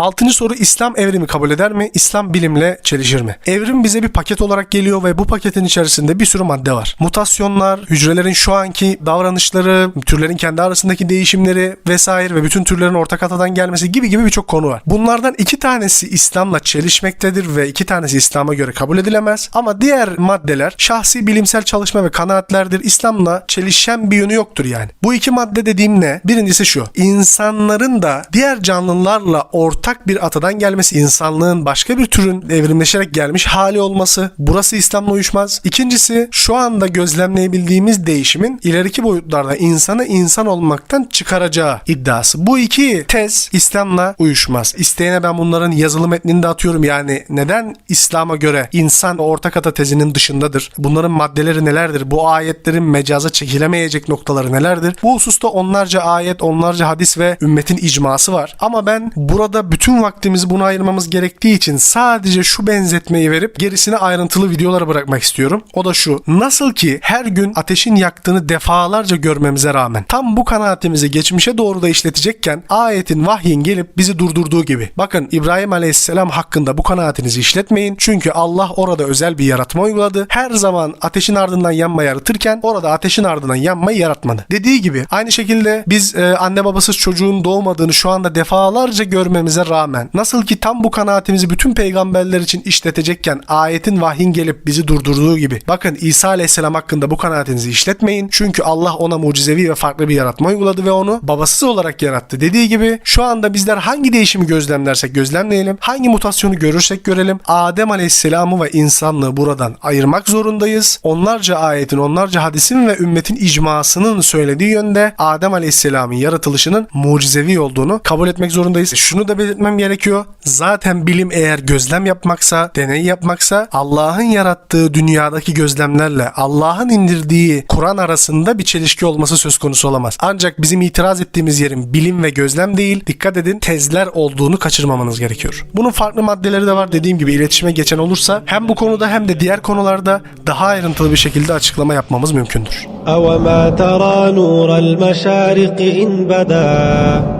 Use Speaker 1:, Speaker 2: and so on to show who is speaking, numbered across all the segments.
Speaker 1: Altıncı soru İslam evrimi kabul eder mi? İslam bilimle çelişir mi? Evrim bize bir paket olarak geliyor ve bu paketin içerisinde bir sürü madde var. Mutasyonlar, hücrelerin şu anki davranışları, türlerin kendi arasındaki değişimleri vesaire ve bütün türlerin ortak atadan gelmesi gibi gibi birçok konu var. Bunlardan iki tanesi İslam'la çelişmektedir ve iki tanesi İslam'a göre kabul edilemez. Ama diğer maddeler şahsi bilimsel çalışma ve kanaatlerdir. İslam'la çelişen bir yönü yoktur yani. Bu iki madde dediğim ne? Birincisi şu. İnsanların da diğer canlılarla ortak bir atadan gelmesi, insanlığın başka bir türün evrimleşerek gelmiş hali olması. Burası İslam'la uyuşmaz. İkincisi şu anda gözlemleyebildiğimiz değişimin ileriki boyutlarda insanı insan olmaktan çıkaracağı iddiası. Bu iki tez İslam'la uyuşmaz. İsteyene ben bunların yazılı metnini de atıyorum. Yani neden İslam'a göre insan ortak ata tezinin dışındadır? Bunların maddeleri nelerdir? Bu ayetlerin mecaza çekilemeyecek noktaları nelerdir? Bu hususta onlarca ayet, onlarca hadis ve ümmetin icması var. Ama ben burada bütün vaktimizi buna ayırmamız gerektiği için sadece şu benzetmeyi verip gerisini ayrıntılı videolara bırakmak istiyorum. O da şu. Nasıl ki her gün ateşin yaktığını defalarca görmemize rağmen tam bu kanaatimizi geçmişe doğru da işletecekken ayetin vahyin gelip bizi durdurduğu gibi. Bakın İbrahim Aleyhisselam hakkında bu kanaatinizi işletmeyin. Çünkü Allah orada özel bir yaratma uyguladı. Her zaman ateşin ardından yanma yaratırken orada ateşin ardından yanmayı yaratmadı. Dediği gibi aynı şekilde biz e, anne babasız çocuğun doğmadığını şu anda defalarca görmemize rağmen nasıl ki tam bu kanaatimizi bütün peygamberler için işletecekken ayetin vahyin gelip bizi durdurduğu gibi. Bakın İsa Aleyhisselam hakkında bu kanaatinizi işletmeyin. Çünkü Allah ona mucizevi ve farklı bir yaratma uyguladı ve onu babasız olarak yarattı. Dediği gibi şu anda bizler hangi değişimi gözlemlersek gözlemleyelim, hangi mutasyonu görürsek görelim Adem Aleyhisselam'ı ve insanlığı buradan ayırmak zorundayız. Onlarca ayetin, onlarca hadisin ve ümmetin icmasının söylediği yönde Adem Aleyhisselam'ın yaratılışının mucizevi olduğunu kabul etmek zorundayız. Şunu da belirtmem gerekiyor. Zaten bilim eğer gözlem yapmaksa, deney yapmaksa Allah'ın yarattığı dünyadaki gözlemlerle Allah'ın indirdiği Kur'an arasında bir çelişki olması söz konusu olamaz. Ancak bizim itiraz ettiğimiz yerin bilim ve gözlem değil, dikkat edin tezler olduğunu kaçırmamanız gerekiyor. Bunun farklı maddeleri de var dediğim gibi iletişime geçen olursa hem bu konuda hem de diğer konularda daha ayrıntılı bir şekilde açıklama yapmamız mümkündür.
Speaker 2: أوما ترى نور المشارق إن بدا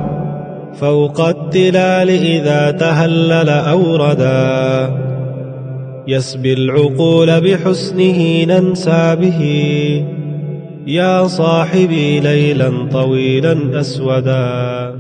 Speaker 2: فوق التلال إذا تهلل أوردا يسبي العقول بحسنه ننسى به. يا صاحبي ليلا طويلا أسودا.